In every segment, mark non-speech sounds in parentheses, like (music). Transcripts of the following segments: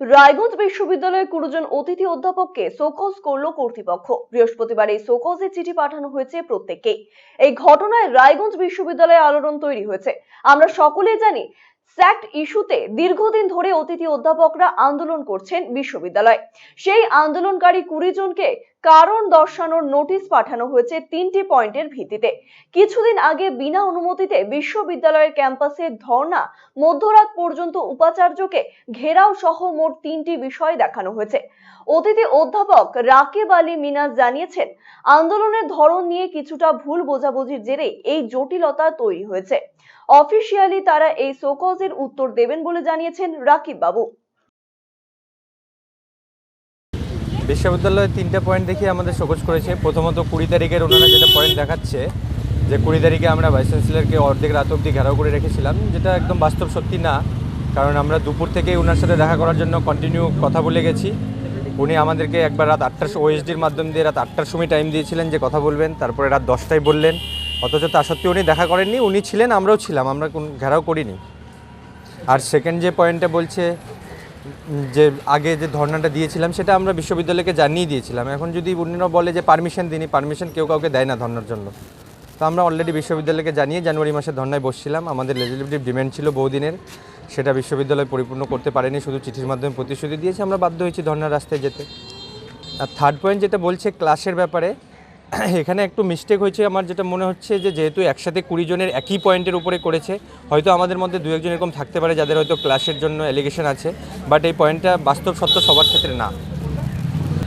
রায়গঞ্জ বিশ্ববিদ্যালয়ের কুড়োজন অতিথি অধ্যাপককে সোকজ করল কর্তৃপক্ষ। বৃহস্পতিবার এই শোকজের চিঠি পাঠানো হয়েছে প্রত্যেককে এই ঘটনায় রায়গঞ্জ বিশ্ববিদ্যালয়ে আলোড়ন তৈরি হয়েছে। আমরা সকলেই জানি, স্যাক্ট ইস্যুতে দীর্ঘদিন ধরে অতিথি অধ্যাপকরা আন্দোলন করছেন বিশ্ববিদ্যালয়। সেই আন্দোলনকারী কুড়ি জনকে কারণ দর্শানোর নোটিশ পাঠানো হয়েছে তিনটি পয়েন্টের ভিত্তিতে। কিছুদিন আগে বিনা অনুমতিতে বিশ্ববিদ্যালয়ের ক্যাম্পাসে ধর্ণা মধ্যরাত পর্যন্ত উপাচার্যকে ঘেরাও সহ মোট তিনটি বিষয় দেখানো হয়েছে। অতিথি অধ্যাপক রাকিব আলী মিনাজ জানিয়েছেন, আন্দোলনের ধরন নিয়ে কিছুটা ভুল বোঝাবুঝির জেরে এই জটিলতা তৈরি হয়েছে। অফিসিয়ালি তারা এই শোকজের উত্তর দেবেন বলে জানিয়েছেন রাকিব বাবু। বিশ্ববিদ্যালয়ে তিনটে পয়েন্ট দেখিয়ে আমাদের শোকজ করেছে। প্রথমত কুড়ি তারিখের ওনারা যেটা পয়েন্ট দেখাচ্ছে, যে কুড়ি তারিখে আমরা ভাইস চ্যান্সেলরকে অর্ধেক রাত অবধি ঘেরাও করে রেখেছিলাম, যেটা একদম বাস্তব সত্যি না, কারণ আমরা দুপুর থেকেই ওনার সাথে দেখা করার জন্য কন্টিনিউ কথা বলে গেছি। উনি আমাদেরকে একবার রাত আটটার ওএসডির মাধ্যম দিয়ে রাত আটটার সময় টাইম দিয়েছিলেন যে কথা বলবেন, তারপরে রাত দশটায় বললেন। অথচ তা সত্ত্বেও উনি দেখা করেননি, উনি ছিলেন, আমরাও ছিলাম, আমরা কোন ঘেরাও করিনি। আর সেকেন্ড যে পয়েন্টটা বলছে যে আগে যে ধর্নাটা দিয়েছিলাম, সেটা আমরা বিশ্ববিদ্যালয়কে জানিয়ে দিয়েছিলাম। এখন যদি অন্যরা বলে যে পারমিশন দিনই পারমিশন কেউ কাউকে দেয় না ধর্নার জন্য। তো আমরা অলরেডি বিশ্ববিদ্যালয়কে জানিয়ে জানুয়ারি মাসে ধর্নায় বসছিলাম। আমাদের লেজিসলেটিভ ডিমান্ড ছিল বহুদিনের। সেটা বিশ্ববিদ্যালয় পরিপূর্ণ করতে পারেনি, শুধু চিঠির মাধ্যমে প্রতিশ্রুতি দিয়েছে। আমরা বাধ্য হয়েছি ধর্নার রাস্তায় যেতে। আর থার্ড পয়েন্ট যেটা বলছে ক্লাসের ব্যাপারে (coughs) এখানে একটু মিস্টেক হয়েছে আমার যেটা মনে হচ্ছে যে যেহেতু একসাথে কুড়ি জনের একই পয়েন্টের উপরে করেছে হয়তো আমাদের মধ্যে দু একজন এরকম থাকতে পারে যাদের হয়তো ক্লাসের জন্য অ্যালিগেশন আছে বাট এই পয়েন্টটা বাস্তব সত্য সবার ক্ষেত্রে না।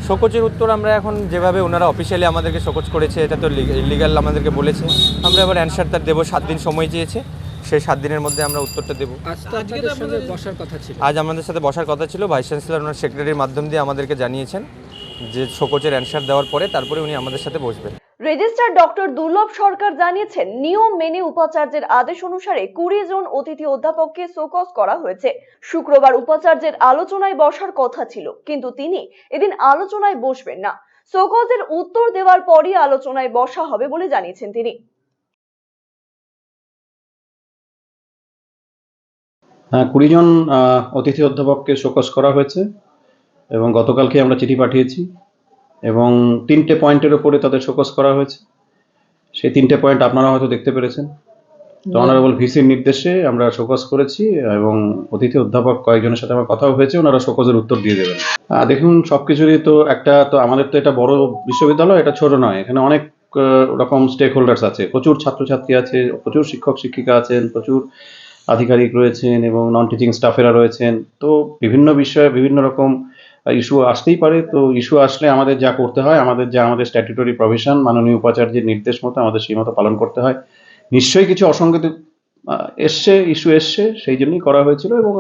শোকজের উত্তর আমরা এখন যেভাবে ওনারা অফিসিয়ালি আমাদেরকে শোকজ করেছে এটা তো ইলিগাল আমাদেরকে বলেছে। আমরা এবার অ্যান্সার তার দেবো সাত দিন সময় চেয়েছে সেই সাত দিনের মধ্যে আমরা উত্তরটা দেবো। আজ আমাদের সাথে বসার কথা ছিল ভাইস চ্যান্সেলর ওনার সেক্রেটারির মাধ্যম দিয়ে আমাদেরকে জানিয়েছেন। যে শোকজের অ্যান্সার দেওয়ার পরে তারপরে উনি আমাদের সাথে বসবেন। রেজিস্ট্রার ডক্টর দুর্লভ সরকার জানিয়েছেন নিয়ম মেনে উপাচার্যের আদেশ অনুসারে কুড়ি জন অতিথি অধ্যাপককে শোকজ করা হয়েছে। শুক্রবার উপাচার্যের আলোচনায় বসার কথা ছিল কিন্তু তিনি এদিন আলোচনায় বসবেন না। শোকজের উত্তর দেওয়ার পরই আলোচনায় বসা হবে বলে জানিয়েছেন তিনি। হ্যাঁ কুড়ি জন আহ, অতিথি অধ্যাপককে শোকজ করা হয়েছে। এবং গতকালকে আমরা চিঠি পাঠিয়েছি এবং তিনটে পয়েন্টের উপরে তাদের শোকজ করা হয়েছে। সেই তিনটে পয়েন্ট আপনারা হয়তো দেখতে পেরেছেন। তো অনারেবল ভিসির নির্দেশে আমরা শোকজ করেছি এবং অতিথি অধ্যাপক কয়েকজনের সাথে আমার কথাও হয়েছে ওনারা শোকজের উত্তর দিয়ে দেবেন। দেখুন সবকিছুরই তো একটা তো আমাদের তো এটা বড় বিশ্ববিদ্যালয় এটা ছোট নয়। এখানে অনেক রকম স্টেক হোল্ডার্স আছে। প্রচুর ছাত্রছাত্রী আছে প্রচুর শিক্ষক শিক্ষিকা আছেন প্রচুর আধিকারিক রয়েছেন এবং নন টিচিং স্টাফেরা রয়েছেন। তো বিভিন্ন বিষয়ে বিভিন্ন রকম ইস্যু আসতেই পারে। তো ইস্যু আসলে আমাদের যা করতে হয়, আমাদের যা, আমাদের স্ট্যাটুটরি প্রভিশন মাননীয় উপাচার্যের নির্দেশ মতো আমাদের সেই মতো পালন করতে হয়। নিশ্চয়ই কিছু অসঙ্গতি এসছে ইস্যু এসছে, সেই জন্যই করা হয়েছিল এবং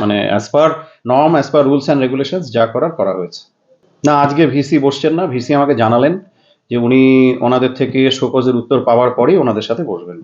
মানে as per norm as per rules and regulations যা করার করা হয়েছে। না, আজকে ভিসি বসছেন না, ভিসি আমাকে জানালেন যে উনি ওনাদের থেকে শোকজের উত্তর পাওয়ার পরেই ওনাদের সাথে বসবেন।